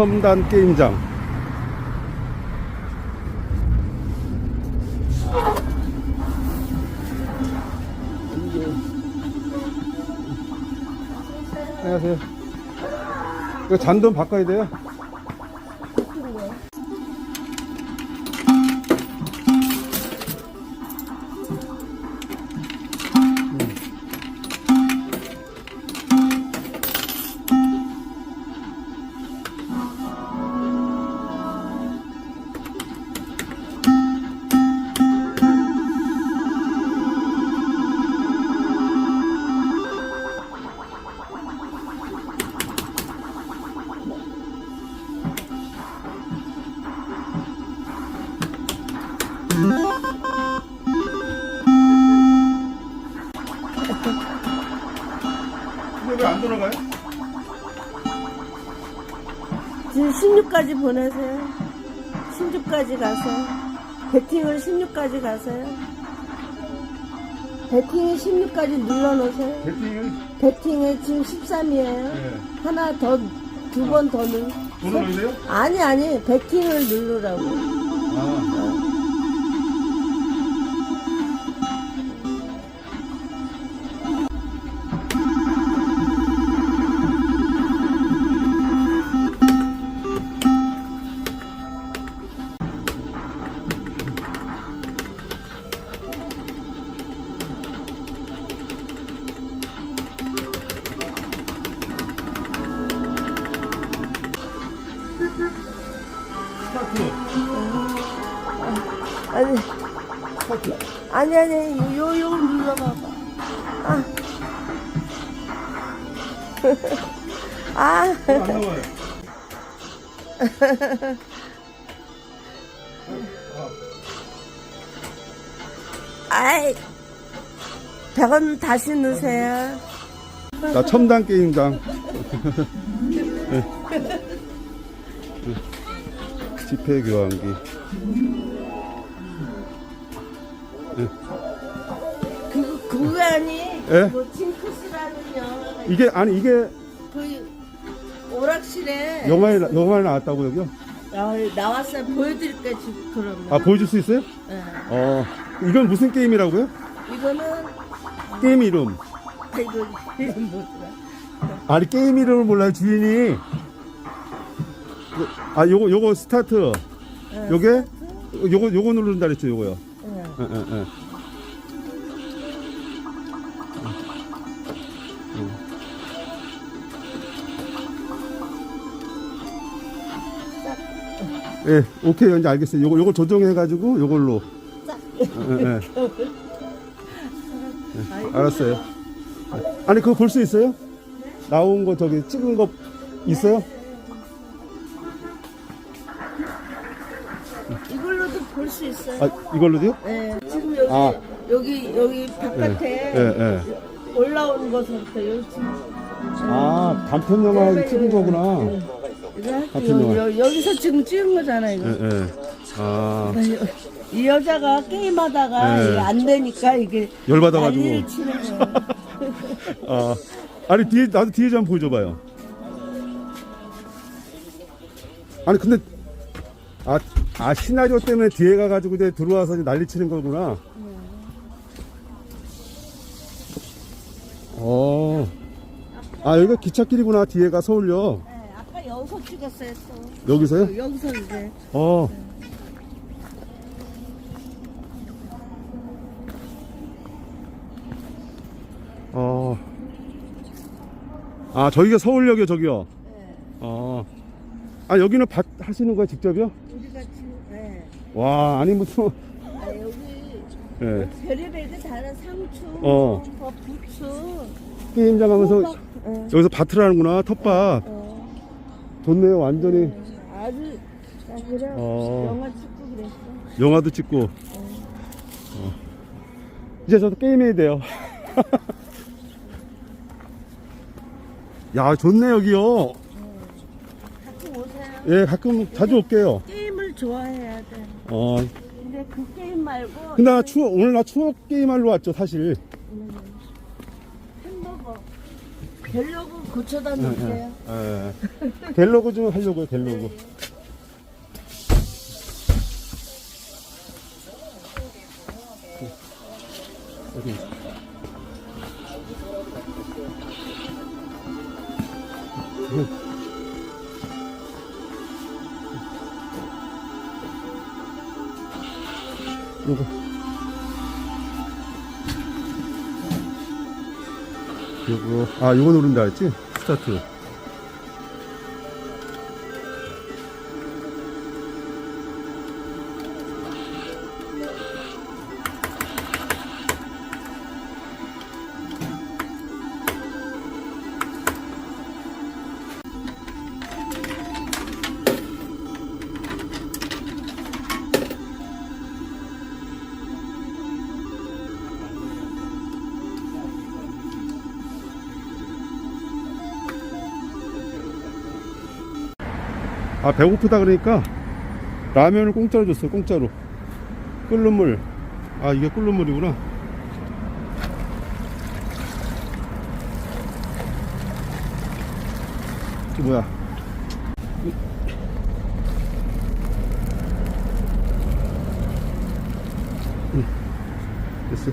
첨단 게임장. 안녕하세요. 이거 잔돈 바꿔야 돼요? 근데 왜 안 돌아가요? 지금 16까지 보내세요. 16까지 가세요. 배팅을 16까지 가세요. 배팅이 16까지 눌러놓으세요. 배팅을 배팅이 지금 13이에요. 네. 하나 더, 두 번 더 눌. 돈을 넣어야 돼요? 아니, 아니, 배팅을 누르라고. 아니. 아니, 아니, 요, 요 눌러봐봐. 아. 아. 아이. 100원 다시 넣으세요. 나 첨단 게임장. 네. 집회 교환기. 그, 그거 아니? 예? 뭐, 징크스라는 영화가 이게 아니 이게 그 오락실에 영화에 나- 영화에 나왔다고 여기요? 아, 나왔어요. 보여드릴게요, 지금 그러면. 아 보여줄 수 있어요? 예. 어 이건 무슨 게임이라고요? 이거는 게임 이름. 아, 이거 이름 뭐더라? 아니 게임 이름을 몰라요 주인이. 그- 아 요거 요거 스타트. 예, 요게 요거 요거 누른다 그랬죠 요거요. 예. 오케이, 이제 알겠어요. 요거, 요거 조정해 가지고, 요걸로. 예, 예, 예. 예, 알았어요. 아니, 그거 볼 수 있어요? 나온 거, 저기, 찍은 거 있어요? 있어요. 아, 이걸로도요? 예. 지금 여기 아. 여기 여기 바깥에 예, 예. 올라오는 것부터 여기 지금 아, 단편 영화 찍은 거구나. 이거. 같은 영화. 여, 여기서 지금 찍은 거잖아 이거. 예, 예. 아, 이 여자가 게임하다가 네. 이게 안 되니까 이게 열받아가지고. 난리를 치는 거야. 아, 아니 뒤에 나도 뒤에 좀 한번 보여줘봐요. 아니 근데 아, 아 시나리오 때문에 뒤에 가가지고 이제 들어와서 이제 난리 치는 거구나. 어. 아 여기가 기찻길이구나 뒤에가 서울역. 네, 아까 여기서 찍었어요 또. 여기서요? 여기서 이제 어. 어. 아, 저기가 서울역이요, 저기요. 네. 어. 아, 여기는 밭 하시는 거야, 직접요? 네. 와, 아니, 무슨. 아, 여기 예. 별의별 게 다른 상추, 어. 뭐 부추, 게임장 하면서 호박, 예. 여기서 밭을 하는구나, 텃밭. 어, 좋네요, 완전히. 아주 나 그래 어. 영화 찍고 그랬어. 영화도 찍고. 어. 이제 저도 게임해야 돼요. 야, 좋네, 여기요. 가끔 오세요. 예, 가끔 자주 올게요. 게임을 좋아해 야 돼. 어, 근데 그 게임 말고 근데 나 추억, 오늘 나 추억 게임 하러 왔죠, 사실. 햄버거 별로고 고쳐다 놓으세요. 예. 갤러그 좀 하려고요, 갤러그. 어디? 요거. 요거, 아, 요거 누른다 했지? 스타트. 아 배고프다 그러니까 라면을 공짜로 줬어요 공짜로. 끓는 물아 이게 끓는 물이구나. 이게 뭐야? 응, 됐어.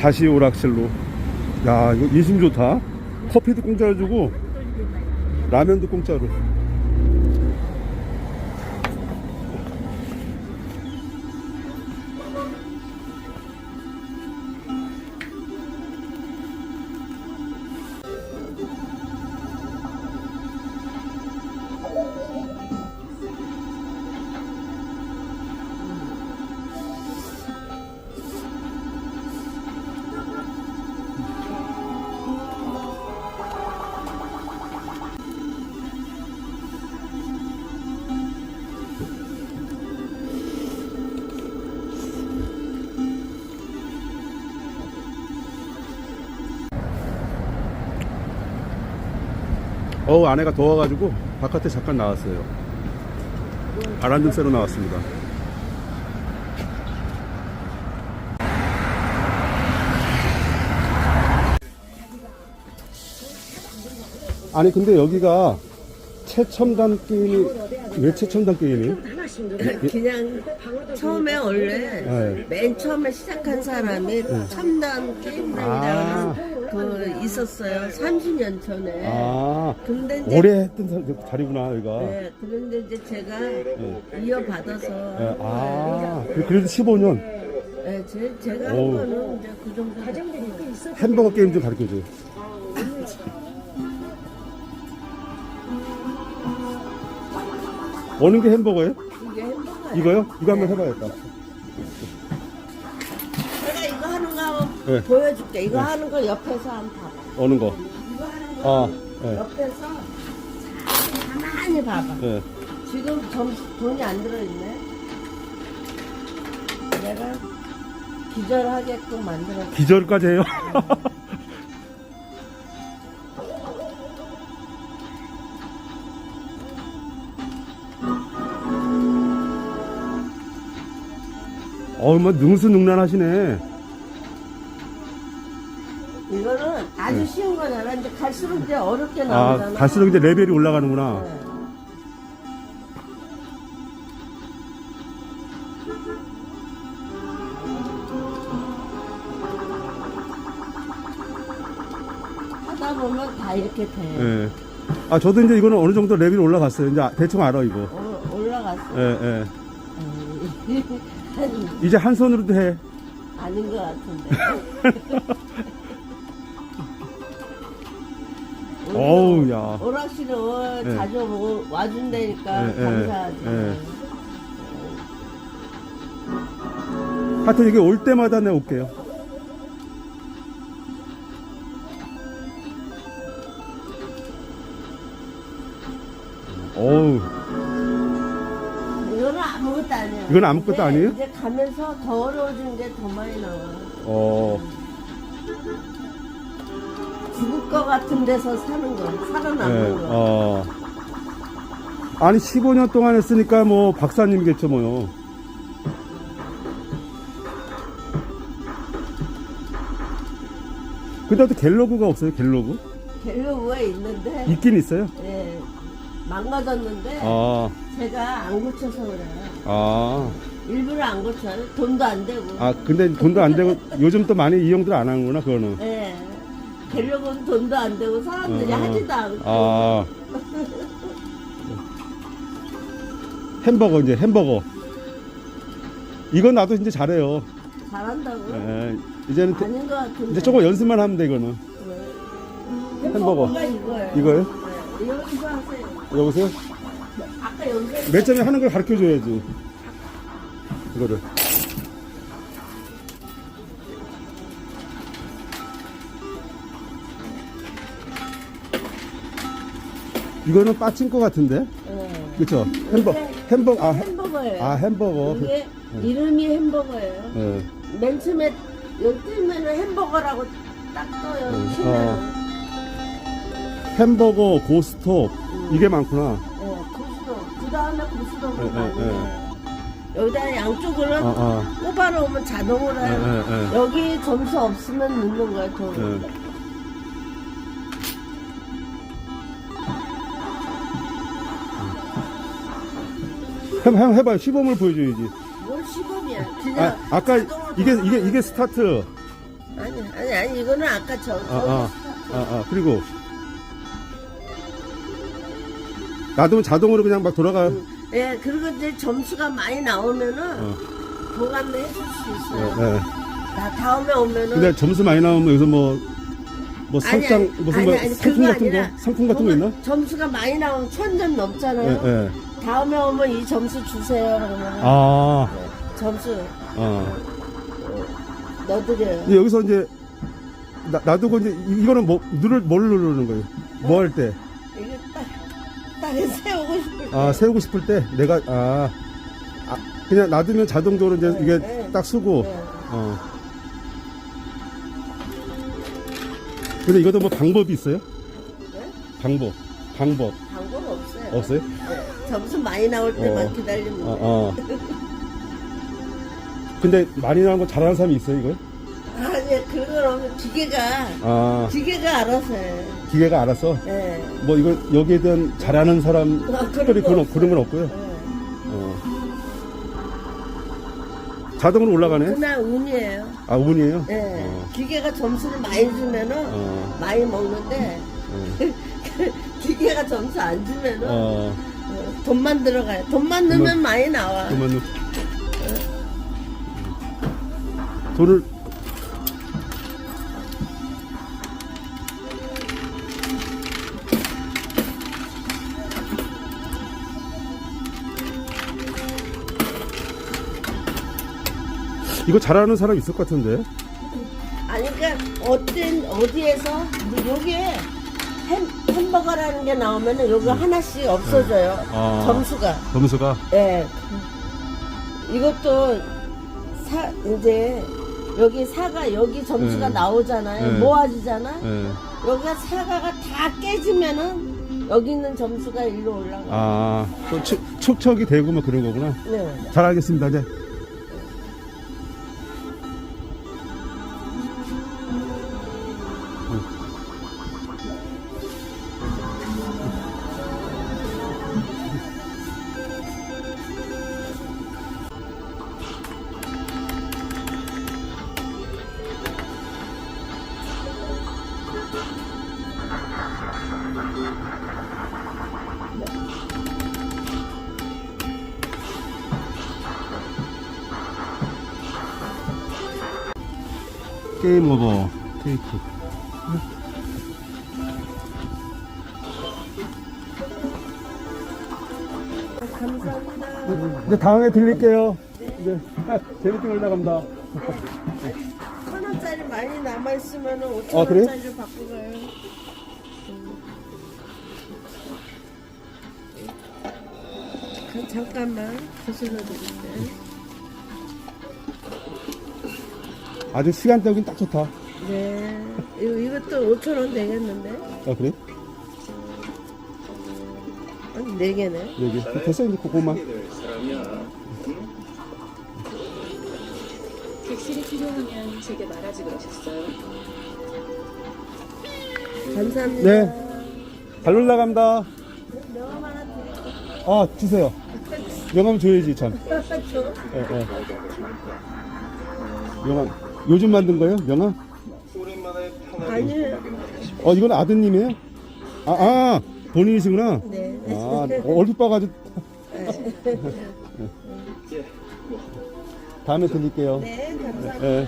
다시 오락실로. 야 이거 예심 좋다 커피도 공짜로 주고 라면도 공짜로 어우 아내가 더워가지고 바깥에 잠깐 나왔어요. 바람 좀 쐬러 나왔습니다. 아니 근데 여기가 최첨단 게임이 왜 최첨단 게임이? 그냥 처음에 원래 네. 맨 처음에 시작한 사람이 첨단 게임이라는 그 있었어요. 30년 전에. 아 근데 이제 오래 했던 사- 자리구나 여기가 네, 그런데 이제 제가 이어받아서 예, 아 그래도 15년 네, 제, 제가 한. 거는 이제 그 정도 가정들이 꽤 있어. 햄버거 게임 좀 가르쳐줘 어느 게 햄버거예요? 이게 햄버거예요. 이거요? 이거 한번 해봐야겠다 네. 보여줄게. 이거 하는 거 옆에서 한번 봐봐. 어느 거? 이거 하는 거 아, 예. 옆에서 잘 가만히 봐봐. 예. 지금 점, 돈이 안 들어있네. 내가 기절하게끔 만들었어. 기절까지 해요? 어우, 뭐, 능수능란하시네. 아주 쉬운 거잖아. 이제 갈수록 이제 어렵게 아, 나오잖아. 갈수록 이제 레벨이 올라가는구나. 네. 하다 보면 다 이렇게 돼. 예. 아, 저도 이제 이거는 어느 정도 레벨이 올라갔어요. 이제 대충 알아, 이거. 올- 올라갔어. 예, 예. 아니, 이제 한 손으로도 해. 아닌 것 같은데. 어우, 야. 오락실을 네. 자주 오- 와준다니까 네, 네, 감사하지. 네. 하여튼 이게 올 때마다 내가 올게요. 어우, 이거는 아무것도 아니야. 이건 아무것도 이제- 아니에요? 이제 가면서 더 어려워지는 게 더 많이 나와. 어, 죽을 것 같은 데서 사는 거, 살아남는 예, 거. 어. 아니, 15년 동안 했으니까 뭐, 박사님이겠죠, 뭐요. 근데 또 갤러그가 없어요, 갤러그? 갤러그가 있는데 있긴 있어요. 예, 망가졌는데 아, 제가 안 고쳐서 그래요. 아. 일부러 안 고쳐요. 돈도 안 되고. 아, 근데 돈도 안 되고, 요즘 또 많이 이용들 안 하는구나, 그거는. 예. 갤러그는 돈도 안 되고 사람들이 어, 어. 하지도 않고. 아. 햄버거, 이제 햄버거. 이건 나도 이제 잘해요. 잘한다고? 예, 이제는 대- 아닌 것 같은데. 이제 조금 연습만 하면 돼, 이거는. 네. 햄버거. 햄버거가 이거예요. 이거요? 네. 이거, 이거 하세요. 여보세요? 아까 여기 몇 점에 하는 걸 가르쳐 줘야지. 이거를. 이거는 빠친 것 같은데? 네. 그쵸? 햄버거, 햄버거, 아, 햄- 햄버거예요. 아, 햄버거. 이게 이름이 햄버거예요. 예. 맨 처음에 여기 뜨면은 햄버거라고 딱 떠요. 음, 치면. 햄버거, 고스톱, 이게 많구나. 예, 고수도. 그 다음에 고수도 예, 예, 예, 여기다 양쪽으로 아, 아. 꼽아 놓으면 자동으로 예, 해요. 예, 예. 여기 점수 없으면 넣는 거예요, 돈. 예. 형, 형 해봐요. 시범을 보여줘야지. 뭘 시범이야. 그냥 아, 아까 자동으로 이게, 이게, 이게 스타트. 아니, 아니, 아니, 이거는 아까 저, 저 아, 아, 아, 아. 그리고. 놔두면 자동으로 그냥 막 돌아가. 예, 그리고 이제 점수가 많이 나오면은 어. 보관을 해줄 수 예, 있어요. 예. 나 다음에 오면은 근데 점수 많이 나오면 여기서 뭐, 뭐 아니, 상장, 아니, 무슨 아니, 뭐 아니, 상품 그거 같은 아니라 거? 상품 같은 거 있나? 점수가 많이 나오면 천점 예, 넘잖아요. 예. 다음에 오면 이 점수 주세요. 그러면 아, 점수 어. 넣어드려요. 근데 여기서 이제, 나, 놔두고 이제, 이- 이거는 뭐, 누를, 뭘 누르는 거예요? 뭐 할 때? 이게 딱, 딱 세우고 싶을 때. 아, 세우고 싶을 때? 내가, 아, 아, 그냥 놔두면 자동적으로 이제 네, 이게 네. 딱 쓰고, 네. 어. 근데 이것도 뭐 방법이 있어요? 네? 방법. 방법. 방법 없어요. 없어요? 네. 점수 많이 나올 때만 어. 기다리면 어, 돼요. 어. 근데 많이 나온 거 잘하는 사람이 있어요, 이거? 아니, 그거는 기계가, 아, 기계가 알아서 해. 기계가 알아서? 네. 뭐 이거, 여기에 대한 잘하는 사람, 아, 그런 특별히 거 그런, 없어요. 그런 건 없고요. 네. 어. 자동으로 올라가네? 그날 운이에요. 아, 운이에요? 네. 어. 기계가 점수를 많이 주면은 어. 많이 먹는데 어. 기계가 점수 안 주면은 어. 어, 돈만 들어가요. 돈만 넣으면 돈만- 많이 나와. 그러면 돈을 이거 잘하는 사람 있을 것 같은데 아니 그러니까 어떤 어디에서 근데 여기에 햄, 햄버거라는 게 나오면은 여기 하나씩 없어져요. 아. 점수가. 점수가 예. 이것도 사 이제 여기 사가 여기 점수가 네. 나오잖아요. 네. 모아지잖아. 예. 여기가 사과가 다 깨지면은 여기 있는 점수가 일로 올라가. 아, 또 축, 축척이 되고 뭐 그런 거구나. 네. 잘 알겠습니다. 이제. 게임 오버 테이프. 감사합니다. 이제 다음에 들릴게요. 이제 아, 재밌게 놀다 갑니다. 천 원짜리 많이 남아 있으면 은 오천 아, 그래요? 원짜리로 바꾸가요. 그, 잠깐만 거슬러 드릴게요. 아주 시간대긴 딱 좋다. 네. 이거, 이것도 오천 원 되겠는데? 아 그래? 아니 네 개네. 여기 됐어 이제 그거만. 객실이 필요하면 제게 말하지 그러셨어요. 감사합니다. 네. 잘 올라갑니다. 명함 하나 드릴게요. 아, 주세요. 명함 줘야지, 참. 저 예, 예. 명함. 요즘 만든 거예요? 명함? 아니요. 어, 이건 아드님이에요? 아, 아, 본인이시구나. 네. 아, 얼핏 봐가지고. 다음에 드릴게요. 네, 감사합니다. 예.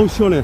어우 시원해